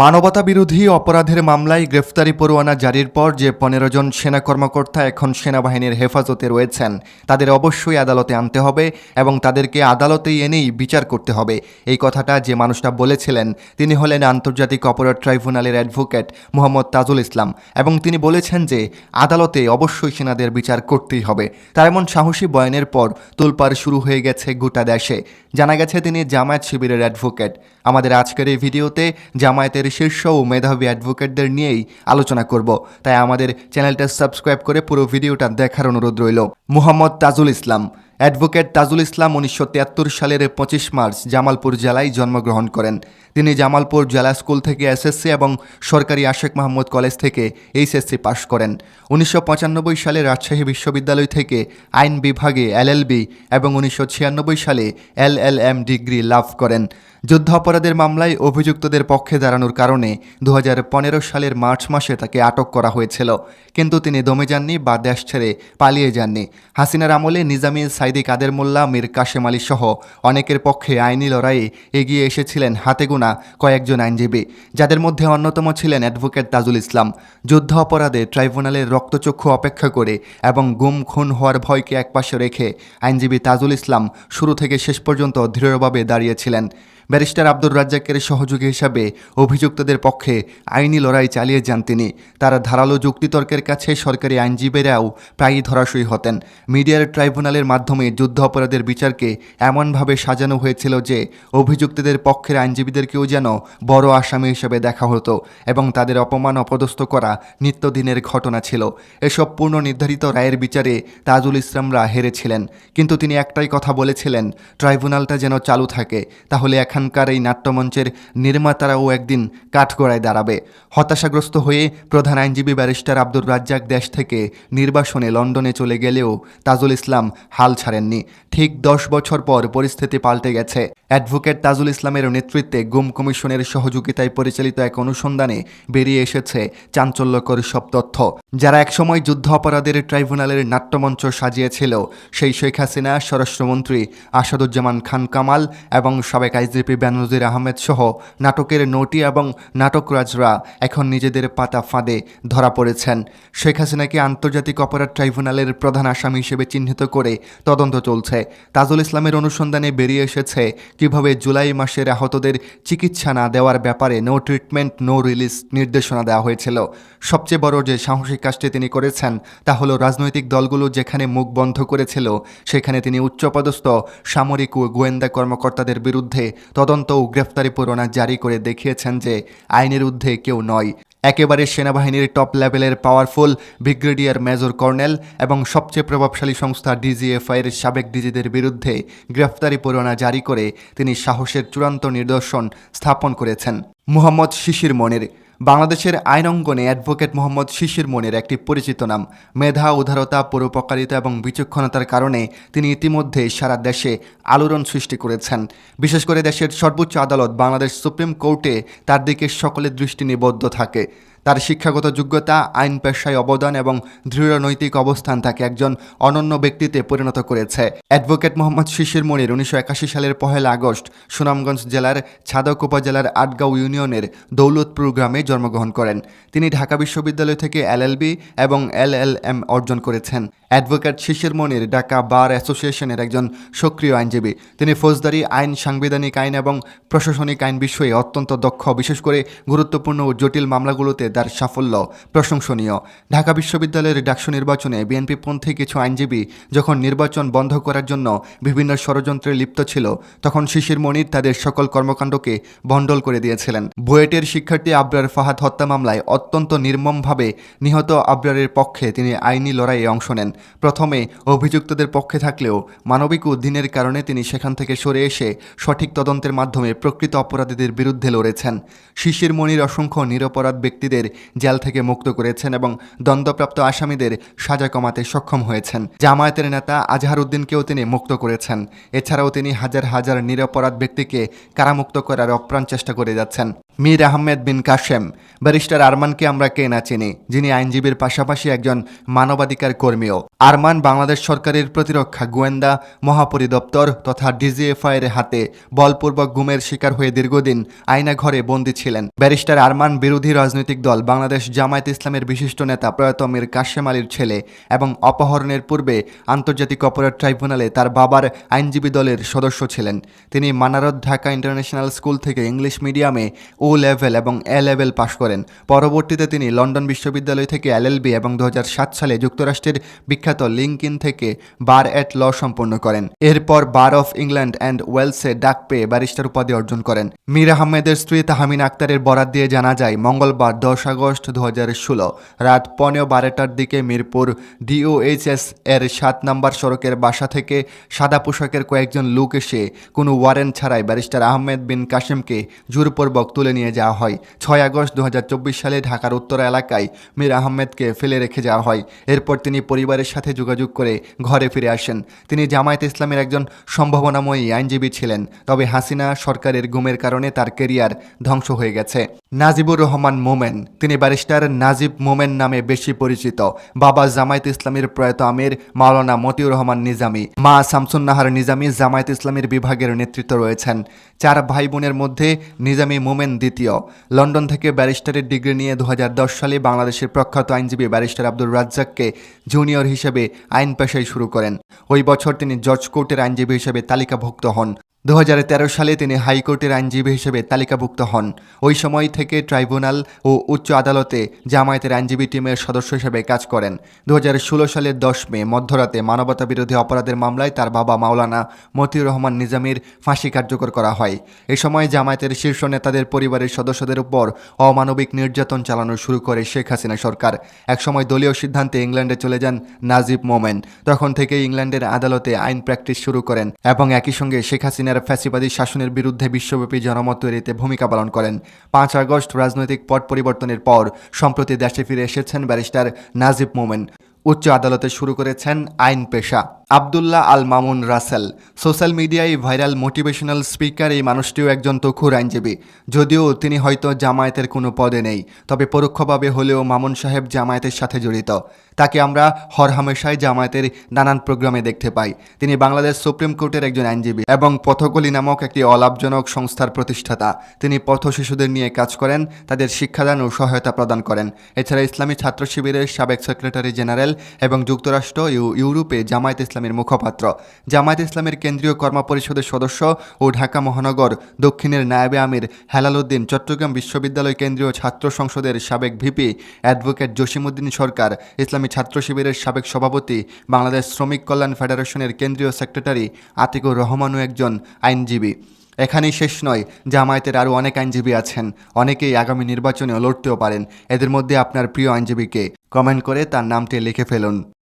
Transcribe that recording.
মানবতা বিরোধী অপরাধের মামলায় গ্রেফতারি পরোয়ানা জারির পর যে পনেরো জন সেনা কর্মকর্তা এখন সেনাবাহিনীর হেফাজতে রয়েছেন, তাদের অবশ্যই আদালতে আনতে হবে এবং তাদেরকে আদালতেই এনেই বিচার করতে হবে। এই কথাটা যে মানুষটা বলেছিলেন, তিনি হলেন আন্তর্জাতিক অপরাধ ট্রাইব্যুনালের অ্যাডভোকেট মোহাম্মদ তাজুল ইসলাম এবং তিনি বলেছেন যে আদালতে অবশ্যই সেনাদের বিচার করতেই হবে। তার এমন সাহসী বয়ানের পর তোলপাড় শুরু হয়ে গেছে গোটা দেশে। জানা গেছে তিনি জামায়াত শিবিরের অ্যাডভোকেট। আমাদের আজকের এই ভিডিওতে জামায়াতের শীর্ষ ও মেধাবী অ্যাডভোকেটদের নিয়েই আলোচনা করব। তাই আমাদের চ্যানেলটা সাবস্ক্রাইব করে পুরো ভিডিওটা দেখার অনুরোধ রইল। মুহাম্মদ তাজুল ইসলাম অ্যাডভোকেট তাজুল ইসলাম উনিশশো তিয়াত্তর সালের পঁচিশ মার্চ জামালপুর জেলায় জন্মগ্রহণ করেন। তিনি জামালপুর জেলা স্কুল থেকে এসএসসি এবং সরকারি আশেক মাহমুদ কলেজ থেকে এইচএসসি পাশ করেন। উনিশশো পঁচানব্বই সালে রাজশাহী বিশ্ববিদ্যালয় থেকে আইন বিভাগে এলএলবি এবং উনিশশো ছিয়ানব্বই সালে এলএলএম ডিগ্রি লাভ করেন। যুদ্ধ অপরাধের মামলায় অভিযুক্তদের পক্ষে দাঁড়ানোর কারণে দু হাজার পনেরো সালের মার্চ মাসে তাকে আটক করা হয়েছিল। কিন্তু তিনি দমে যাননি বা দেশ ছেড়ে পালিয়ে যাননি। হাসিনার আমলে নিজামী সাইদি কাদের মোল্লা, মীর কাশেম আলী সহ অনেকের পক্ষে আইনি লড়াইয়ে এগিয়ে এসেছিলেন হাতে গোনা কয়েকজন আইনজীবী, যাদের মধ্যে অন্যতম ছিলেন অ্যাডভোকেট তাজুল ইসলাম। যুদ্ধ অপরাধে ট্রাইব্যুনালের রক্তচক্ষু অপেক্ষা করে এবং গুম, খুন হওয়ার ভয়কে একপাশে রেখে আইনজীবী তাজুল ইসলাম শুরু থেকে শেষ পর্যন্ত দৃঢ়ভাবে দাঁড়িয়েছিলেন। ব্যারিস্টার আব্দুর রাজ্জাকের সহযোগী হিসাবে অভিযুক্তদের পক্ষে আইনি লড়াই চালিয়ে যান তিনি। তার ধারালো যুক্তিতর্কের কাছে সরকারি আইনজীবীরাও প্রায়ই ধরাশয়ী হতেন। মিডিয়ার ট্রাইব্যুনালের মাধ্যমে যুদ্ধ অপরাধের বিচারকে এমনভাবে সাজানো হয়েছিল যে, অভিযুক্তদের পক্ষের আইনজীবীদেরকেও যেন বড় আসামি হিসেবে দেখা হতো এবং তাদের অপমান অপদস্থ করা নিত্যদিনের ঘটনা ছিল। এসব পূর্ণ নির্ধারিত রায়ের বিচারে তাজুল ইসলামরা হেরেছিলেন। কিন্তু তিনি একটাই কথা বলেছিলেন, ট্রাইব্যুনালটা যেন চালু থাকে, তাহলে এখানকার এই নাট্যমঞ্চের নির্মাতারাও একদিন কাঠগড়ায় দাঁড়াবে। হতাশাগ্রস্ত হয়ে প্রধান আইনজীবী ব্যারিস্টার আব্দুর রাজ্জাক দেশ থেকে নির্বাসনে লন্ডনে চলে গেলেও তাজুল ইসলাম হাল ছাড়েননি। ঠিক দশ বছর পর পরিস্থিতি পাল্টে গেছে। অ্যাডভোকেট তাজুল ইসলামের নেতৃত্বে গুম কমিশনের সহযোগিতায় পরিচালিত এক অনুসন্ধানে বেরিয়ে এসেছে চাঞ্চল্যকর সব তথ্য। যারা একসময় যুদ্ধ অপরাধের ট্রাইব্যুনালের নাট্যমঞ্চ সাজিয়েছিল, সেই শেখ হাসিনা, স্বরাষ্ট্রমন্ত্রী আসাদুজ্জামান খান কামাল এবং সাবেক আইজিপি বেনজির আহমেদ সহ নাটকের নটি এবং নাটকরাজরা এখন নিজেদের পাতা ফাঁদে ধরা পড়েছেন। শেখ হাসিনাকে আন্তর্জাতিক অপরাধ ট্রাইব্যুনালের প্রধান আসামি হিসেবে চিহ্নিত করে তদন্ত চলছে। তাজুল ইসলামের অনুসন্ধানে বেরিয়ে এসেছে কীভাবে জুলাই মাসের আহতদের চিকিৎসা না দেওয়ার ব্যাপারে নো ট্রিটমেন্ট নো রিলিজ নির্দেশনা দেওয়া হয়েছিল। সবচেয়ে বড় যে সাহসিক কাজটি তিনি করেছেন তা হলো রাজনৈতিক দলগুলো যেখানে মুখ বন্ধ করেছিল, সেখানে তিনি উচ্চপদস্থ, সামরিক ও গোয়েন্দা কর্মকর্তাদের বিরুদ্ধে তদন্ত ও গ্রেফতারি পরোয়ানা জারি করে দেখিয়েছেন যে আইনের ঊর্ধ্বে কেউ নয়। একেবারে সেনাবাহিনীর টপ লেভেলের পাওয়ারফুল ব্রিগেডিয়ার মেজর কর্নেল এবং সবচেয়ে প্রভাবশালী সংস্থা ডিজিএফআইয়ের সাবেক ডিজিদের বিরুদ্ধে গ্রেফতারি পরোয়ানা জারি করে তিনি সাহসের চূড়ান্ত নিদর্শন স্থাপন করেছেন। মোহাম্মদ শিশির মনির বাংলাদেশের আইন অঙ্গনে অ্যাডভোকেট মোহাম্মদ শিশির মনির একটি পরিচিত নাম। মেধা, উদারতা, পরোপকারিতা এবং বিচক্ষণতার কারণে তিনি ইতিমধ্যে সারা দেশে আলোড়ন সৃষ্টি করেছেন। বিশেষ করে দেশের সর্বোচ্চ আদালত বাংলাদেশ সুপ্রিম কোর্টে তার দিকে সকলের দৃষ্টি নিবদ্ধ থাকে। তার শিক্ষাগত যোগ্যতা, আইন পেশায় অবদান এবং দৃঢ় নৈতিক অবস্থান তাকে একজন অনন্য ব্যক্তিতে পরিণত করেছে। অ্যাডভোকেট মোহাম্মদ শিশির মনির উনিশশো একাশি সালের পহেলা আগস্ট সুনামগঞ্জ জেলার ছাদক উপজেলার আটগাঁও ইউনিয়নের দৌলতপুর গ্রামে জন্মগ্রহণ করেন। তিনি ঢাকা বিশ্ববিদ্যালয় থেকে এলএলবি এবং এলএলএম অর্জন করেছেন। অ্যাডভোকেট শিশির মনির ঢাকা বার অ্যাসোসিয়েশনের একজন সক্রিয় আইনজীবী। তিনি ফৌজদারি, আইন, সাংবিধানিক আইন এবং প্রশাসনিক আইন বিষয়ে অত্যন্ত দক্ষ, বিশেষ করে গুরুত্বপূর্ণ ও জটিল মামলাগুলোতে তার সাফল্য প্রশংসনীয়। ঢাকা বিশ্ববিদ্যালয়ের ডাকসু নির্বাচনে বিএনপিপন্থী কিছু আইনজীবী যখন নির্বাচন বন্ধ করার জন্য বিভিন্ন ষড়যন্ত্রে লিপ্ত ছিল, তখন শিশির মনির তাদের সকল কর্মকাণ্ডকে বন্ডল করে দিয়েছিলেন। বুয়েটের শিক্ষার্থী আবরার ফাহাদ হত্যা মামলায় অত্যন্ত নির্মমভাবে নিহত আবরারের পক্ষে তিনি আইনি লড়াইয়ে অংশ নেন। প্রথমে অভিযুক্তদের পক্ষে থাকলেও মানবিক উদ্দিনের কারণে তিনি সেখান থেকে সরে এসে সঠিক তদন্তের মাধ্যমে প্রকৃত অপরাধীদের বিরুদ্ধে লড়েছেন। শিশির মনির অসংখ্য নিরপরাধ ব্যক্তিদের জেল থেকে মুক্ত করেছেন এবং দ্বন্দ্বপ্রাপ্ত আসামিদের সাজা কমাতে সক্ষম হয়েছেন। জামায়াতের নেতা আজহার উদ্দিনকেও তিনি মুক্ত করেছেন। এছাড়াও তিনি হাজার হাজার নিরপরাধ ব্যক্তিকে কারামুক্ত করার অপ্রাণ চেষ্টা করে যাচ্ছেন। মীর আহমেদ বিন কাশেম, ব্যারিস্টার আরমানকে আমরা কে না চিনি, যিনি আইনজীবীর পাশাপাশি একজন মানবাধিকার কর্মীও। আরমান বাংলাদেশ সরকারের প্রতিরক্ষা গোয়েন্দা, মহাপরিদপ্তর তথা ডিজিএফআই এর হাতে বলপূর্বক গুমের শিকার হয়ে দীর্ঘদিন আয়না ঘরে বন্দী ছিলেন। ব্যারিস্টার আরমান বিরোধী রাজনৈতিক দল বাংলাদেশ জামায়াত ইসলামের বিশিষ্ট নেতা প্রয়াত মীর কাশেম আলীর ছেলে এবং অপহরণের পূর্বে আন্তর্জাতিক অপরাধ ট্রাইব্যুনালে তার বাবার আইনজীবী দলের সদস্য ছিলেন। তিনি মানারত ঢাকা ইন্টারন্যাশনাল স্কুল থেকে ইংলিশ মিডিয়ামে ও লেভেল এবং এ লেভেল পাশ করেন। পরবর্তীতে তিনি লন্ডন বিশ্ববিদ্যালয় থেকে এলএলবি এবং দু হাজার সাত সালে যুক্তরাষ্ট্রের বিখ্যাত লিঙ্কিন থেকে বার অ্যাট ল সম্পন্ন করেন। এরপর বার অফ ইংল্যান্ড অ্যান্ড ওয়েলসে ডাক পেয়ে ব্যারিস্টার উপাধি অর্জন করেন। মীর আহমেদের স্ত্রী তাহমিন আক্তারের বরাত দিয়ে জানা যায়, মঙ্গলবার দশ আগস্ট দু হাজার ষোলো রাত পনেরো বারোটার দিকে মিরপুর ডিওএইচএস এর সাত নম্বর সড়কের বাসা থেকে সাদা পোশাকের কয়েকজন লোক এসে কোনো ওয়ারেন্ট ছাড়াই ব্যারিস্টার আহমেদ বিন কাশেমকে জোরপূর্বক তুলে নিয়ে যাওয়া হয়। ছয় আগস্ট দু হাজার চব্বিশ সালে ঢাকার উত্তরা এলাকায় মীর আহমেদকে ফেলে রেখে যাওয়া হয়। এরপর তিনি পরিবারের সাথে যোগাযোগ করে ঘরে ফিরে আসেন। তিনি জামায়াত ইসলামের একজন সম্ভাবনাময়ী আইনজীবী ছিলেন, তবে হাসিনা সরকারের গুমের কারণে তার কেরিয়ার ধ্বংস হয়ে গেছে। নাজিবুর রহমান মোমেন, তিনি ব্যারিস্টার নাজিব মোমেন নামে বেশি পরিচিত। বাবা জামায়াত ইসলামের প্রয়াত আমির, মাওলানা মতিউর রহমান নিজামী। মা শামসুন্নাহার নিজামী জামায়াত ইসলামের বিভাগের নেতৃত্ব রয়েছেন। চার ভাই বোনের মধ্যে নিজামী মোমেন দ্বিতীয়। লন্ডন থেকে ব্যারিস্টারের ডিগ্রি নিয়ে দু হাজার দশ সালে বাংলাদেশের প্রখ্যাত আইনজীবী ব্যারিস্টার আব্দুর রাজ্জাককে জুনিয়র হিসেবে আইন পেশায় শুরু করেন। ওই বছর তিনি জজ কোর্টের আইনজীবী হিসেবে তালিকাভুক্ত হন। দু হাজার তেরো সালে তিনি হাইকোর্টের আইনজীবী হিসেবে তালিকাভুক্ত হন। ওই সময় থেকে ট্রাইব্যুনাল ও উচ্চ আদালতে জামায়াতের আইনজীবী টিমের সদস্য হিসেবে কাজ করেন। দু হাজার ষোলো সালের দশ মে, মধ্যরাতে মানবতা বিরোধী অপরাধের মামলায় তার বাবা মাওলানা মতিউর রহমান নিজামীর ফাঁসি কার্যকর করা হয়। এ সময় জামায়াতের শীর্ষ নেতাদের পরিবারের সদস্যদের উপর অমানবিক নির্যাতন চালানো শুরু করে শেখ হাসিনা সরকার। একসময় দলীয় সিদ্ধান্তে ইংল্যান্ডে চলে যান নাজিব মোমেন। তখন থেকে ইংল্যান্ডের আদালতে আইন প্র্যাকটিস শুরু করেন এবং একই সঙ্গে শেখ হাসিনার ফ্যাসিবাদী শাসনের বিরুদ্ধে বিশ্বব্যাপী জনমত তৈরিতে ভূমিকা পালন করেন। পাঁচ আগস্ট রাজনৈতিক পট পরিবর্তনের পর সম্প্রতি দেশে ফিরে এসেছেন ব্যারিস্টার নাজিব মোমেন। উচ্চ আদালতে শুরু করেছেন আইন পেশা। আবদুল্লাহ আল মামুন রাসেল। সোশ্যাল মিডিয়ায় ভাইরাল মোটিভেশনাল স্পিকার এই মানুষটিও একজন তখুর আইনজীবী। যদিও তিনি হয়তো জামায়াতের কোনো পদে নেই, তবে পরোক্ষভাবে হলেও মামুন সাহেব জামায়াতের সাথে জড়িত। তাকে আমরা হরহামেশাই জামায়াতের নানান প্রোগ্রামে দেখতে পাই। তিনি বাংলাদেশ সুপ্রিম কোর্টের একজন আইনজীবী এবং পথকলি নামক একটি অলাভজনক সংস্থার প্রতিষ্ঠাতা। তিনি পথ শিশুদের নিয়ে কাজ করেন, তাদের শিক্ষাদান ও সহায়তা প্রদান করেন। এছাড়া ইসলামী ছাত্র শিবিরের সাবেক সেক্রেটারি জেনারেল এবং যুক্তরাষ্ট্র ইউরোপে জামায়াত ইসলামের মুখপাত্র। জামায়াত ইসলামের কেন্দ্রীয় কর্মা পরিষদের সদস্য ও ঢাকা মহানগর দক্ষিণের নায়েবে আমির হেলালুদ্দিন চট্টগ্রাম বিশ্ববিদ্যালয় কেন্দ্রীয় ছাত্র সংসদের সাবেক ভিপি অ্যাডভোকেট জসিমউদ্দিন সরকার, ইসলামী ছাত্র শিবিরের সাবেক সভাপতি, বাংলাদেশ শ্রমিক কল্যাণ ফেডারেশনের কেন্দ্রীয় সেক্রেটারি আতিকুর রহমানও একজন আইনজীবী। এখানেই শেষ নয়, জামায়াতের আরও অনেক আইনজীবী আছেন। অনেকেই আগামী নির্বাচনেও লড়তেও পারেন। এদের মধ্যে আপনার প্রিয় আইনজীবীকে কমেন্ট করে তার নামটি লিখে ফেলুন।